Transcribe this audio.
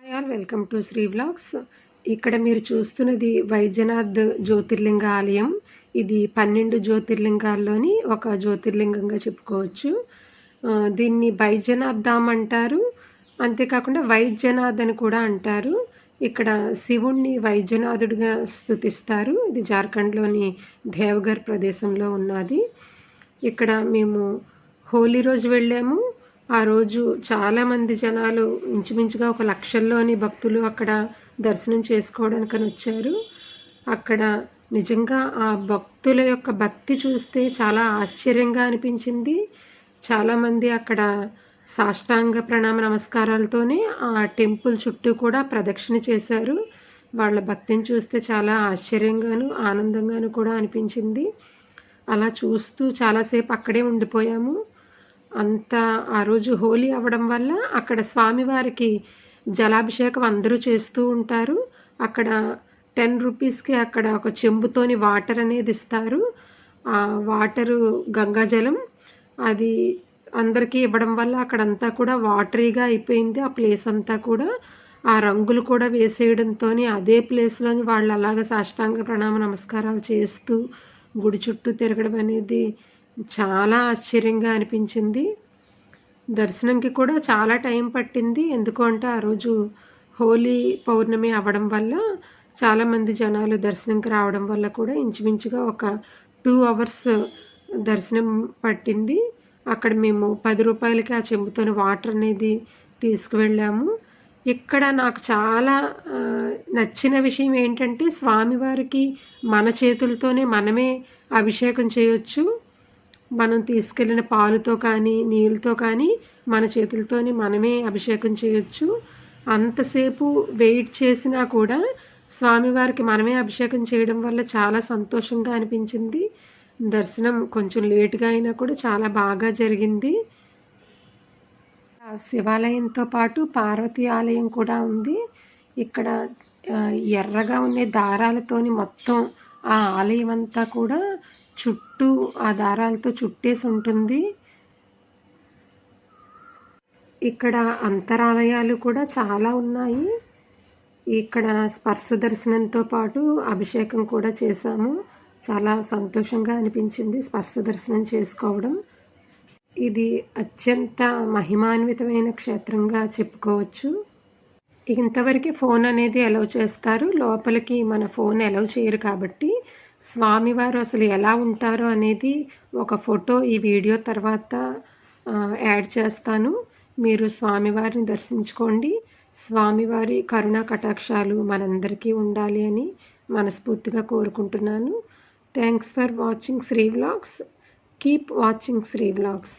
Hi all welcome to Sri vlogs ఇక్కడ మీరు చూస్తున్నది వైద్యనాథ్ జ్యోతిర్లింగ ఆలయం. ఇది పన్నెండు జ్యోతిర్లింగాల్లోని ఒక జ్యోతిర్లింగంగా చెప్పుకోవచ్చు. దీన్ని వైద్యనాథ్ ధామ్ అంటారు. అంతేకాకుండా వైద్యనాథ్ అని కూడా అంటారు. ఇక్కడ శివుణ్ణి వైద్యనాథుడిగా స్థుతిస్తారు. ఇది జార్ఖండ్లోని దేవగర్ ప్రదేశంలో ఉన్నది. ఇక్కడ మేము హోలీ రోజు వెళ్ళాము. ఆ రోజు చాలామంది జనాలు ఇంచుమించుగా ఒక లక్షల్లోని భక్తులు అక్కడ దర్శనం చేసుకోవడానికని వచ్చారు. అక్కడ నిజంగా ఆ భక్తుల యొక్క భక్తి చూస్తే చాలా ఆశ్చర్యంగా అనిపించింది. చాలామంది అక్కడ సాష్టాంగ ప్రణామ నమస్కారాలతోనే ఆ టెంపుల్ చుట్టూ కూడా ప్రదక్షిణ చేశారు. వాళ్ళ భక్తిని చూస్తే చాలా ఆశ్చర్యంగాను ఆనందంగాను కూడా అనిపించింది. అలా చూస్తూ చాలాసేపు అక్కడే ఉండిపోయాము. అంత ఆ రోజు హోలీ అవ్వడం వల్ల అక్కడ స్వామివారికి జలాభిషేకం అందరూ చేస్తూ ఉంటారు. అక్కడ టెన్ రూపీస్కి అక్కడ ఒక చెంబుతోని వాటర్ అనేది ఇస్తారు. ఆ వాటరు గంగాజలం అది అందరికీ ఇవ్వడం వల్ల అక్కడంతా కూడా వాటరీగా అయిపోయింది. ఆ ప్లేస్ అంతా కూడా ఆ రంగులు కూడా వేసేయడంతో అదే ప్లేస్లోని వాళ్ళు అలాగ సాష్టాంగ ప్రణామ నమస్కారాలు చేస్తూ గుడి చుట్టూ తిరగడం అనేది చాలా ఆశ్చర్యంగా అనిపించింది. దర్శనంకి కూడా చాలా టైం పట్టింది. ఎందుకు అంటే ఆ రోజు హోలీ పౌర్ణమి అవ్వడం వల్ల చాలామంది జనాలు దర్శనంకి రావడం వల్ల కూడా ఇంచుమించుగా ఒక టూ అవర్స్ దర్శనం పట్టింది. అక్కడ మేము పది రూపాయలకి ఆ చెంబుతోని వాటర్ అనేది తీసుకువెళ్ళాము. ఇక్కడ నాకు చాలా నచ్చిన విషయం ఏంటంటే స్వామివారికి మన చేతులతోనే మనమే అభిషేకం చేయొచ్చు. మనం తీసుకెళ్ళిన పాలుతో కానీ నీళ్ళతో కానీ మన చేతులతోని మనమే అభిషేకం చేయొచ్చు. అంతసేపు వెయిట్ చేసినా కూడా స్వామివారికి మనమే అభిషేకం చేయడం వల్ల చాలా సంతోషంగా అనిపించింది. దర్శనం కొంచెం లేటుగా అయినా కూడా చాలా బాగా జరిగింది. ఆ శివాలయంతో పాటు పార్వతీ ఆలయం కూడా ఉంది. ఇక్కడ ఎర్రగా ఉండే దారాలతోని మొత్తం ఆ ఆలయం అంతా కూడా చుట్టూ ఆ దారాలతో చుట్టేసి ఉంటుంది. ఇక్కడ అంతరాలయాలు కూడా చాలా ఉన్నాయి. ఇక్కడ స్పర్శ దర్శనంతో పాటు అభిషేకం కూడా చేశాము. చాలా సంతోషంగా అనిపించింది స్పర్శ దర్శనం చేసుకోవడం. ఇది అత్యంత మహిమాన్వితమైన క్షేత్రంగా చెప్పుకోవచ్చు. ఇంతవరకు ఫోన్ అనేది అలౌ చేస్తారు. లోపలికి మన ఫోన్ అలౌ చేయరు కాబట్టి స్వామివారు అసలు ఎలా ఉంటారో అనేది ఒక ఫోటో ఈ వీడియో తర్వాత యాడ్ చేస్తాను. మీరు స్వామివారిని దర్శించుకోండి. స్వామివారి కరుణా కటాక్షాలు మనందరికీ ఉండాలి అని మనస్ఫూర్తిగా కోరుకుంటున్నాను. Thanks for watching Sri vlogs keep watching Sri vlogs